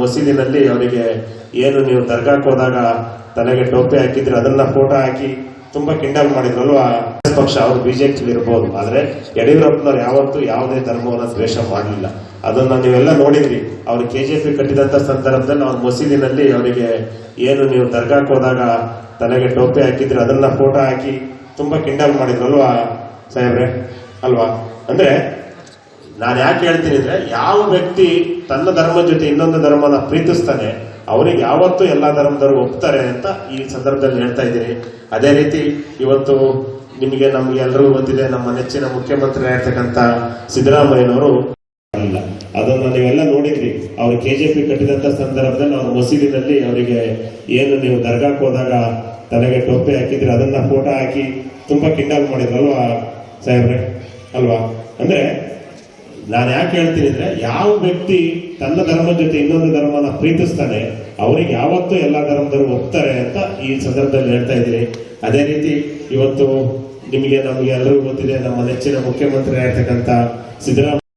ಮಸೀದಿನಲ್ಲಿ ಅವರಿಗೆ ಏನು ನೀವು ದರ್ಗಾಕ್ಕೆ ಹೋದಾಗ ತಲೆಗೆ ಟೋಪಿ ಹಾಕಿದ್ರೆ ಅದನ್ನ ಫೋಟೋ ಹಾಕಿ ತುಂಬಾ ಕಿಂಡಲ್ ಮಾಡಿದ್ರಲ್ವಾ ಪಕ್ಷ ಅವರು ಬಿಜೆಪಿ ಇರ್ಬೋದು. ಆದ್ರೆ ಯಡಿಯೂರಪ್ಪನವ್ರು ಯಾವತ್ತೂ ಯಾವುದೇ ಧರ್ಮವನ್ನು ದ್ವೇಷ ಮಾಡಲಿಲ್ಲ. ಅದನ್ನ ನೀವೆಲ್ಲ ನೋಡಿದ್ರಿ. ಅವ್ರು ಪಿ ಕಟ್ಟಿದಂತ ಸಂದರ್ಭದಲ್ಲಿ ಅವ್ರ ಮಸೀದಿನಲ್ಲಿ ಅವರಿಗೆ ಏನು ನೀವು ದರ್ಗಾಕ್ಕೆ ಹೋದಾಗ ತಲೆಗೆ ಟೋಪಿ ಹಾಕಿದ್ರೆ ಅದನ್ನ ಫೋಟೋ ಹಾಕಿ ತುಂಬಾ ಕಿಂಡಲ್ ಮಾಡಿದ್ರಲ್ವಾ ಸಾಹೇಬ್ರೆ? ಅಲ್ವಾ? ಅಂದ್ರೆ ನಾನು ಯಾಕೆ ಹೇಳ್ತೀನಿ ಅಂದ್ರೆ ಯಾವ ವ್ಯಕ್ತಿ ತನ್ನ ಧರ್ಮದ ಜೊತೆ ಇನ್ನೊಂದು ಧರ್ಮನ ಪ್ರೀತಿಸ್ತಾನೆ, ಅವರಿಗೆ ಯಾವತ್ತೂ ಎಲ್ಲಾ ಧರ್ಮದವರು ಒಪ್ತಾರೆ ಅಂತ ಈ ಸಂದರ್ಭದಲ್ಲಿ ಹೇಳ್ತಾ ಇದ್ದೀನಿ. ಅದೇ ರೀತಿ ಇವತ್ತು ನಿಮಗೆ ನಮ್ಗೆ ಎಲ್ರಿಗೂ ಗೊತ್ತಿದೆ, ನಮ್ಮ ನೆಚ್ಚಿನ ಮುಖ್ಯಮಂತ್ರಿ ಆಗಿರ್ತಕ್ಕಂಥ ಸಿದ್ದರಾಮಯ್ಯನವರು ಅಲ್ಲ ಅದನ್ನ ನೀವೆಲ್ಲ ನೋಡಿದ್ರಿ. ಅವ್ರು ಪಿ ಕಟ್ಟಿದಂತ ಸಂದರ್ಭದಲ್ಲಿ ಅವ್ರ ಮಸೀದಿನಲ್ಲಿ ಅವರಿಗೆ ಏನು ನೀವು ದರ್ಗಾಕ್ಕೆ ಹೋದಾಗ ತಲೆಗೆ ಟೊಪ್ಪೆ ಹಾಕಿದ್ರೆ, ಅದನ್ನ ಫೋಟೋ ಹಾಕಿ ತುಂಬಾ ಕಿಂಡಾಲ್ ಮಾಡಿದ್ರಲ್ವಾ ಸಾಹೇಬ್ರೆ? ಅಲ್ವಾ? ಅಂದ್ರೆ ನಾನು ಯಾಕೆ ಹೇಳ್ತೀನಿ ಅಂದ್ರೆ ಯಾವ ವ್ಯಕ್ತಿ ತನ್ನ ಧರ್ಮದ ಜೊತೆ ಇನ್ನೊಂದು ಧರ್ಮನ ಪ್ರೀತಿಸ್ತಾನೆ, ಅವರಿಗೆ ಯಾವತ್ತೂ ಎಲ್ಲಾ ಧರ್ಮದವರು ಒಪ್ತಾರೆ ಅಂತ ಈ ಸಂದರ್ಭದಲ್ಲಿ ಹೇಳ್ತಾ ಇದ್ದೀನಿ. ಅದೇ ರೀತಿ ಇವತ್ತು ನಿಮಗೆ ನಮಗೆ ಎಲ್ಲರಿಗೂ ಗೊತ್ತಿದೆ, ನಮ್ಮ ನೆಚ್ಚಿನ ಮುಖ್ಯಮಂತ್ರಿ ಆಗಿರ್ತಕ್ಕಂಥ ಸಿದ್ದರಾಮಯ್ಯ